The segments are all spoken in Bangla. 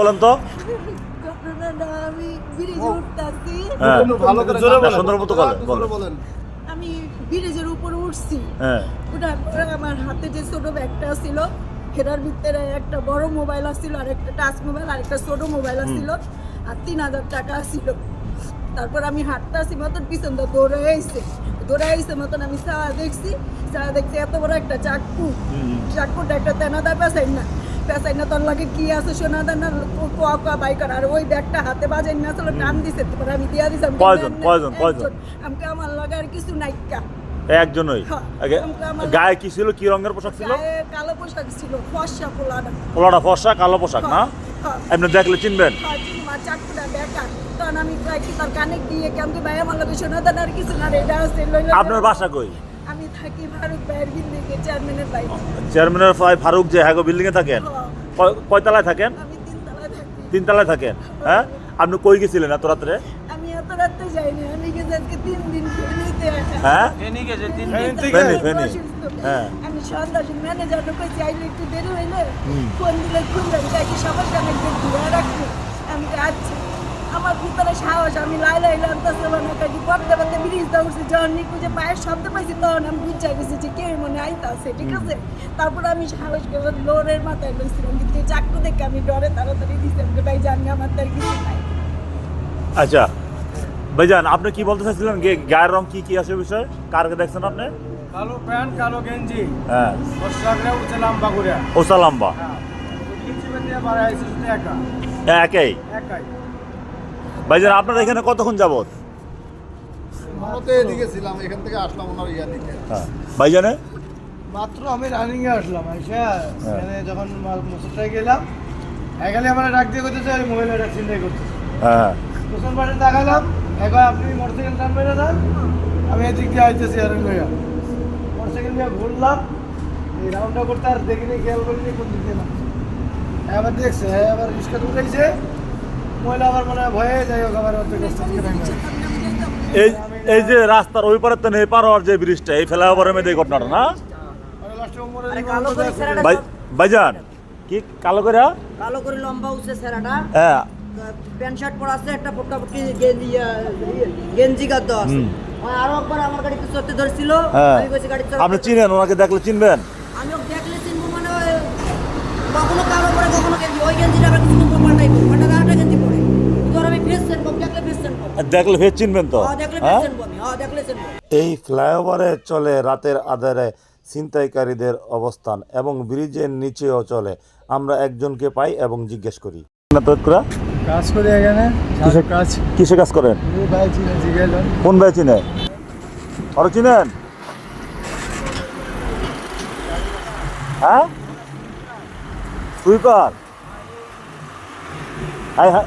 বলেন তো। আমি হ্যাঁ আমি ব্রিজের উপরে উঠছি। হ্যাঁ। ওটার আমার হাতে যে ছোট ব্যাগটা ছিল সেটার ভিতরে একটা বড় মোবাইল আসছিল আর একটা টাচ মোবাইল আর একটা ছোট মোবাইল আসছিল আর তিন হাজার টাকা ছিল। তারপর আমি হাঁটতে আসি মতন পিছন দিয়ে দৌড়ে আইছে। দৌড়ে আইছে মতন আমি চা দেখছি। চা দেখছি এত বড় একটা চাকু। চাকুটা একটা তেনাদা পেঁচাই না। পেঁচাই না তোর লাগে কি আছে দানা কোয়া কোয়া বাইকার আর ওই ব্যাগটা হাতে বাজাই না আসলে টান দিছে। তারপর আমি দিয়া দিছি আমি কয়জন? কয়জন? কয়জন? আমাকে আমার লাগে আর কিছু নাইকা একজনই? হ্যাঁ, গায়ে কি ছিল? কি রঙের পোশাক ছিল? কালো পোশাক ছিল ফর্সা পোলাটা পোলাটা ফর্সা কালো পোশাক না? হ্যাঁ। আপনি দেখলে চিনবেন। হ্যাঁ, শোনা আপনার বাসা কই? চেয়ারম্যানের ফাই ফারুক যে হ্যাগো বিল্ডিং এ থাকেন? হ্যাঁ, কয়তলায় থাকেন? আমি তিনতলায় থাকি। তিনতলায় থাকেন হ্যাঁ? আপনি কই গেছিলেন এত রাত্রে? আমি আমার ভিতরে সাহস আমি লাই লাই আনতেছে মানে কাটি পড়তে পড়তে ব্রিজ উঠছি যখন নিকুজে পায়ের শব্দ পাইছি তখন আমি বুঝা গেছি যে কে মনে আইতা আছে ঠিক আছে? তারপর আমি সাহস করে লোরের মাথায় লইছিলাম কিন্তু চাকু দেখে আমি ডরে তাড়াতাড়ি দিচ্ছি আমি ভাই জানি আমার তার কিছু নাই। আচ্ছা ভাইজান আপনি কি বলতে চাইছিলেন? গে- গায়ের রং কি কি আছে বিষয়? কারকে দেখছেন আপনি? কালো প্যান্ট কালো গেঞ্জি। হ্যাঁ। উঠে লম্বা করে। ওসা লম্বা। হ্যাঁ। একা? একই। একাই। ভাইজান আপনারা এখানে কতক্ষণ যাবত তো এদিকে ছিলাম এখান থেকে আসলাম ওনার ইয়া দিকে হ্যাঁ। ভাইজানে? মাত্র আমি রানিং এ আসলাম আইসা এখানে যখন গেলাম এখানে আমার ডাক দিয়ে করতেছে ওই মহিলাটা চিন্তাই করতেছে। হ্যাঁ। পাশে একবার আপনি মোটরসাইকেল টানবেন না আমি এদিক দিয়ে আইতেছি আর লইয়া। মোটরসাইকেল নিয়ে ঘুরলাম এই রাউন্ডটা করতে আর দেখিনি খেয়াল করিনি কোন দিক দিয়ে নামছে। এবার দেখছে হ্যাঁ আবার রিক্সা উঠেছে মহিলা আবার মনে ভয়ে যাই হোক আবার অর্ধেক রাস্তা থেকে ভেঙে গেছে। এই এই যে রাস্তার ওই পারে তো নেই পার হওয়ার যে ব্রিজটা এই ফ্লাইওভারের মধ্যে এই ঘটনাটা না? ভাইজান কি কালো করে? কালো করে লম্বা উঠছে স্যারাটা হ্যাঁ। প্যান্ট শার্ট পরা আছে একটা গেঞ্জি আছে। আরও একবার আমার গাড়িতে চড়তে ধরছিল। হ্যাঁ। আমি কইছি গাড়ি আপনি চিনেন ওনাকে দেখলে চিনবেন? আমি ওকে দেখলে চিনবো মানে কখনো কালো পরে কখনো গেঞ্জি। ওই গেঞ্জিটা আবার কিছু পাল্টাইবো। পাল্টা দেখলে ফের চিনবেন তো? হ্যাঁ হ্যাঁ? হ্যাঁ এই ফ্লাইওভারে চলে রাতের আধারে ছিনতাইকারীদের অবস্থান এবং ব্রিজের নিচেও চলে। আমরা একজনকে পাই এবং জিজ্ঞেস করি। কাজ করে এখানে কাজ। কিসে কাজ করেন? ভাই চিনে জিজ্ঞাসা কোন ভাই চিনে? আরও চিনেন? হ্যাঁ? সুইপার হ্যাঁ হ্যাঁ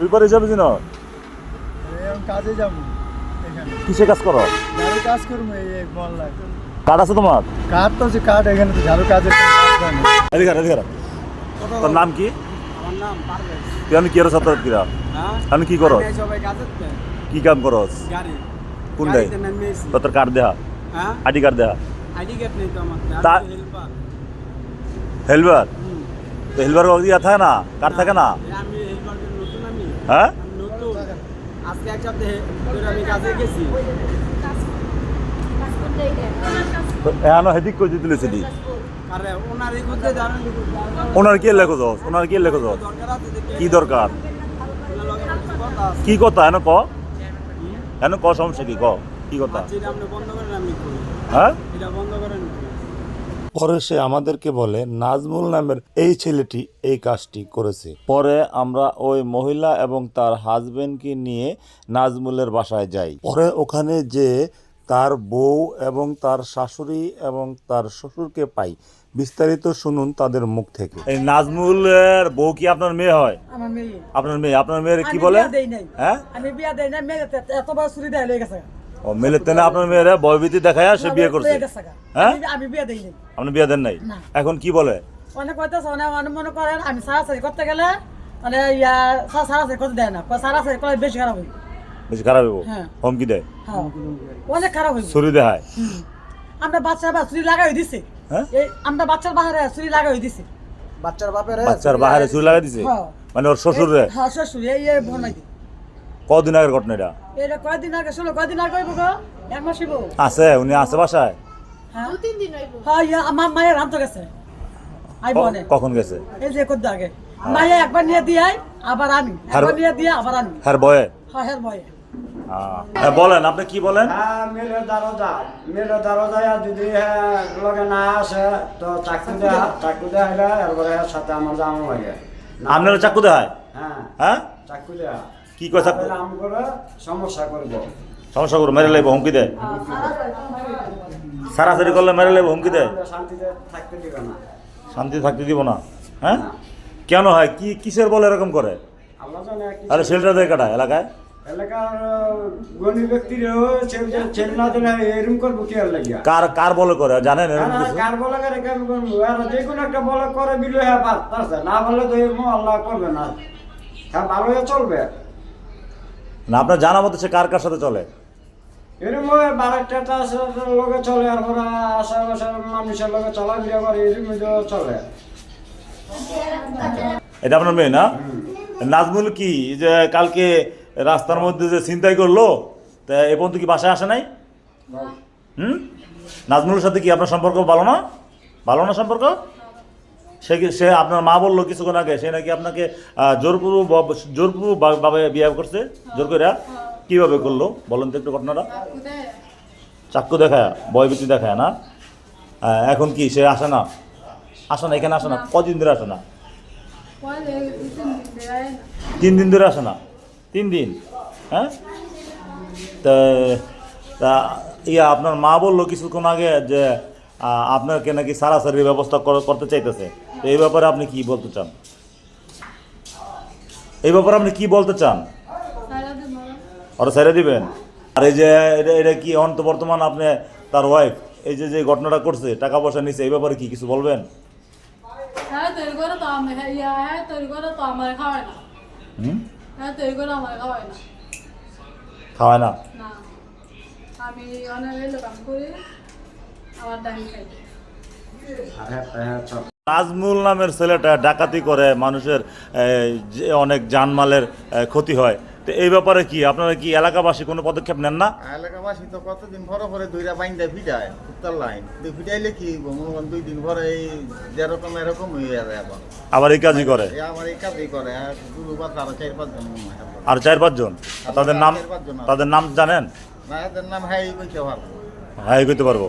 সুইপার হিসাবে চিনো কাজে যাব এখানে। কিসে কাজ করো? কাজ করব এই মহল্লায় কার্ড আছে তোমার? কাঠ তো হচ্ছে কাঠ এখানে তো ঝাড়ু কাজ এদিকে এদিকে তোর নাম কি? আমার নাম পারভেজ। তুই আমি কি আর ছাত্র কিরা আমি কি করো? কি কাম করস গাড়ি। কোন গাড়ি? তোর কার্ড দেহা? হ্যাঁ? আইডি কার্ড দেহা? আইডি কার্ড নেই তো আমার। হেল্পার? হেলবার তো হেলবার ইয়া থাকে না? কার্ড থাকে না আমি হেল্পার নতুন আমি হ্যাঁ? আজকে এক সপ্তাহে আমি কাজে গেছি। এখানো হেদিক করে দিতে ওনার ওনার কি লেখো ওনার কি লেখো দরকার কি দরকার? কথা আছে কি কথা? এনে ক। এনে ক সমস্যা কি? ক। কি কথা? হ্যাঁ? বন্ধ করেন পরে সে আমাদেরকে বলে নাজমুল নামের এই ছেলেটি এই কাজটি করেছে। পরে আমরা ওই মহিলা এবং তার হাজবেন্ডকে নিয়ে নাজমুলের বাসায় যাই। পরে ওখানে যে তার বউ এবং তার শাশুড়ি এবং তার শ্বশুরকে পাই। বিস্তারিত শুনুন তাদের মুখ থেকে। এই নাজমুলের বউ কি আপনার মেয়ে হয়? আমার মেয়ে। আপনার মেয়ে। আপনার মেয়ের কি বলে? হ্যাঁ? আমি বিয়া দেই নাই মেয়ে এত বড় চুরি দেয় গেছে। ও তেনে আপনার মেয়েরা বয়বীতি দেখায় সে বিয়ে করছে। হ্যাঁ? আমি- বিয়া দেই নাই আপনি বিয়ে দেন নাই? এখন কি বলে? অনেক কইতেছে অনেক অনেক মনে করেন আমি সারাসারি করতে গেলে মানে ইয়া সারাসারি করতে দেয় না। কয় সারাসারি করলে বেশি খারাপ হইব। বেশি খারাপ হইব? হ্যাঁ। হুমকি দেয়? হ্যাঁ। অনেক খারাপ হইব। ছুরি দেখায়? আমরা বাচ্চা বা চুরি লাগাই দিছে। হ্যাঁ? এই আমরা বাচ্চার বাহারে চুরি লাগাই দিছে। বাচ্চার বাপের বাচ্চার বাহারে চুরি লাগাই দিছে? হ্যাঁ। মানে ওর শ্বশুর? রে হ্যাঁ শ্বশুর এই এই বোন নাকি কদিন আগের ঘটনা এটা? এটা কয়দিন আগে? শুনো কয়দিন আগে হইব গো? এক মাস হইব। আছে উনি আছে বাসায়? হ্যাঁ। হ্যাঁ ইয়া, আমার মায়ের রান্ত গেছে। আই ক- বনে। কখন গেছে? এই যে করতে আগে। মায়ে একবার নিয়ে দিয়ে আই, আবার আনি। একবার নিয়ে দিয়ে আবার আনি। হ্যার বয়ে? হ্যাঁ হ্যাঁ আহ, হ্যাঁ, বলেন আপনি কি বলেন? হ্যাঁ মেলে দারো যায় মেলে দারো যায় আর যদি হ্যাঁ লগে না আসে তো চাকু দেয়া চাকু দেয়া। এরপরে হ্যাঁ সাথে আমার জামা লাগে আপনারা চাকু দেয় হ্যাঁ। হ্যাঁ? চাকু দেয়া। কি কথা করে সমস্যা করব। মেরে লাগবে হুমকি দেয় সারাসারি করলে মেরে লাগবে হুমকি দেয় শান্তি থাকতে দিব না হ্যাঁ? কেন হয়? কি কিসের বলে এরকম করে? তাহলে শেল্টার দেয় কাটা এলাকায়? আর কার কার বলে করে জানেন কার- বলে করে কেন করব? আর যে কোনো একটা বলে করে হ্যাঁ না বলে তো এরকম করবে না। হ্যাঁ ভালো চলবে। না আপনার জানা মতো সে কার কার সাথে চলে? বারেকটা লগে চলে আর ওরা আশেপাশের মানুষের লগে চলাফেরা করে এরকম চলে। এটা আপনার মেয়ে না? নাজমুল কি যে কালকে রাস্তার মধ্যে যে ছিনতাই করল তা এ পর্যন্ত কি বাসায় আসে নাই? হুম? নাজমুলের সাথে কি আপনার সম্পর্ক ভালো না? ভালো না সম্পর্ক? সে সে আপনার মা বলল কিছুক্ষণ আগে, সে নাকি আপনাকে জোরপুরু জোরপুরু ভাবে বিয়ে করছে? জোর করে কীভাবে করল? বলেন তো একটু ঘটনাটা। চাক্কু দেখায় বয়বীতি দেখায় না? এখন কি, সে আসে না? আসে না, এখানে আসে না? কদিন ধরে আসে না? তিন দিন ধরে আসে না? তিন দিন? হ্যাঁ? তা, ইয়া, আপনার মা বলল কিছুক্ষণ আগে যে আপনাকে নাকি সারা সারাসারির ব্যবস্থা করতে চাইতেছে। তো এই ব্যাপারে আপনি কি বলতে চান? এই ব্যাপারে আপনি কি বলতে চান? ওরা ছেড়ে দিবেন। আর এই যে এটা এটা কি অন্ত বর্তমান আপনি তার ওয়াইফ এই যে যে ঘটনাটা করছে টাকা পয়সা নিছে এই ব্যাপারে কি কিছু বলবেন? হ্যাঁ হ্যাঁ খাওয়ায় না। হ্যাঁ আমি অনেক এলো কাম করি। নাজমুল নামের ছেলেটা ডাকাতি করে মানুষের যে অনেক জানমালের ক্ষতি হয়। তো এই ব্যাপারে কি? আপনারা কি এলাকাবাসী কোনো পদক্ষেপ নেন না? এলাকাবাসী তো কতদিন ভরে ভরে দুইটা বাইন্দা ফিটায় উত্তর লাইন। ফিটাইলে কি মনে দুই দিন ভরে এই যেরকম এরকম হয়ে যাবে এখন আবার এই কাজই করে? এ আমার এই কাজই করে। আর দুটো বা তারা চার পাঁচজন। আর চার পাঁচজন তাদের নাম তাদের নাম জানেন? না এদের নাম হ্যাঁ কইতে পারব। হ্যাঁ করতে পারব।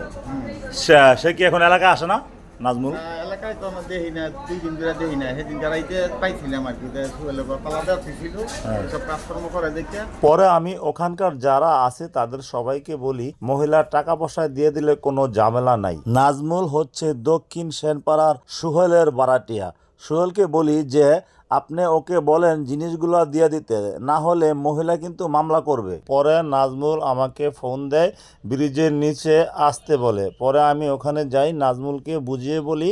সে- কি এখন এলাকা আসে না নাজমুল? এলাকায় তো আমরা দেখি না দুই দিন ধরে দেখি না। সেদিন গাড়াইতে পাইছিলাম আর কি ছিল সব কাজকর্ম করে দেখে। পরে আমি ওখানকার যারা আছে তাদের সবাইকে বলি মহিলার টাকা পয়সা দিয়ে দিলে কোনো ঝামেলা নাই। নাজমুল হচ্ছে দক্ষিণ সেনপাড়ার সুহেলের বারাটিয়া। সুহেলকে বলি যে, আপনি ওকে বলেন জিনিসগুলো দিয়ে দিতে, না হলে মহিলা কিন্তু মামলা করবে। পরে নাজমুল আমাকে ফোন দেয়, ব্রিজের নিচে আসতে বলে। পরে আমি ওখানে যাই, নাজমুলকে বুঝিয়ে বলি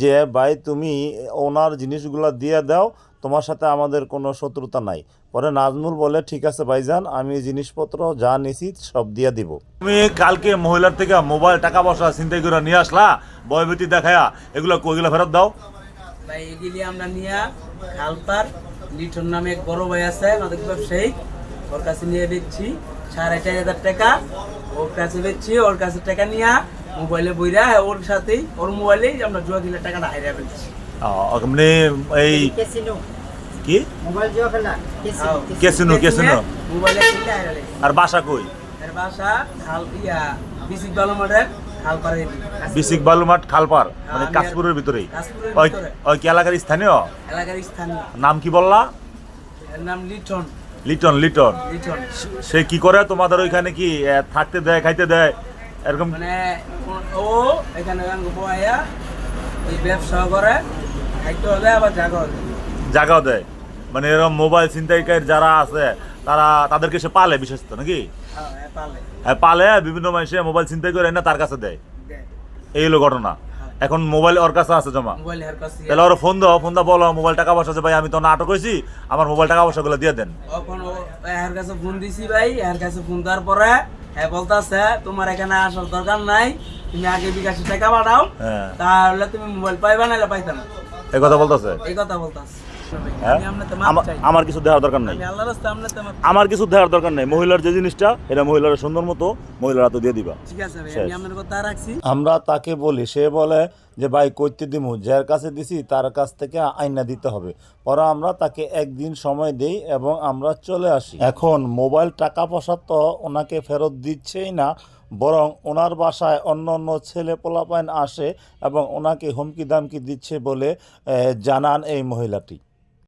যে, ভাই, তুমি ওনার জিনিসগুলো দিয়ে দাও, তোমার সাথে আমাদের কোনো শত্রুতা নাই। পরে নাজমুল বলে, ঠিক আছে ভাইজান, আমি জিনিসপত্র যা নিছি সব দিয়ে দিব। তুমি কালকে মহিলার থেকে মোবাইল, টাকা পয়সা চিন্তাই করে নিয়ে আসলা বয়ভীতি দেখায়া, এগুলো ওইগুলো ফেরত দাও? ভাই এগুলি আমরা নিয়ে খালপার লিটন নামে এক বড় ভাই আছে আমাদের ব্যবসায়ী। ওর কাছে নিয়ে দিচ্ছি সাড়ে চার হাজার টাকা। ওর কাছে বেচছি ওর কাছে টাকা নিয়ে মোবাইলে বইরা ওর সাথেই ওর মোবাইলেই আমরা জুয়া খেলে টাকাটা হারিয়ে ফেলছি। মানে এই কি? মোবাইল জুয়া খেলা। আর বাসা কই? এর বাসা খাল ইয়া বিসিক বালু মাঠের খালপাড়ে বিসিক বালুমাঠ খালপার মানে কাশপুরের ভিতরেই। ওই ভিতরে। ওই কি এলাকার স্থানীয়? এলাকার স্থানীয়। নাম কি বললা? নাম লিটন। লিটন লিটন। সে কি করে? তোমাদের ওইখানে কি থাকতে দেয় খাইতে দেয়? এরকম মানে ও এখানে ব্যবসা করে খাইতে হবে আবার জাগা হবে জায়গাও দেয়। মানে এরকম মোবাইল ছিনতাইকারী যারা আছে তারা তাদেরকে সে পালে বিশেষত নাকি? হ্যাঁ পালে। হ্যাঁ, বিভিন্ন মানুষে মোবাইল ছিনতাই করে না তার কাছে দেয়। এই হলো ঘটনা। এখন মোবাইল ওর কাছে আছে জমা। তাহলে ওর ফোন দাও ফোন দাও বলো মোবাইল টাকা পয়সা আছে ভাই আমি তো নাটক হয়েছি আমার মোবাইল টাকা পয়সাগুলো দিয়ে দেন। এর কাছে ফোন দিছি ভাই এর কাছে ফোন দেওয়ার পরে হ্যাঁ বলতাছে তোমার এখানে আসার দরকার নাই তুমি আগে বিকাশে টাকা পাঠাও হ্যাঁ। তাহলে তুমি মোবাইল পাইবা নাহলে পাইতা না। এই কথা বলতেছে? এই কথা বলতাছে। হ্যাঁ? আমার কিছু দেওয়ার দরকার নেই। আমার কিছু দেওয়ার দরকার নেই। মহিলার যে জিনিসটা এটা মহিলার সুন্দর মতো মহিলারা তো দিয়ে দিবা। ঠিক আছে ভাই শেষ। আমি আপনার কথা রাখছি। আমরা তাকে বলি সে বলে যে ভাই কইতে দিমু যার কাছে দিছি তার কাছ থেকে আইনা দিতে হবে। পরে আমরা তাকে একদিন সময় দেই এবং আমরা চলে আসি। এখন মোবাইল টাকা পয়সা তো ওনাকে ফেরত দিচ্ছেই না বরং ওনার বাসায় অন্য অন্য ছেলে পোলাপাইন আসে এবং ওনাকে হুমকি দামকি দিচ্ছে বলে জানান এই মহিলাটি।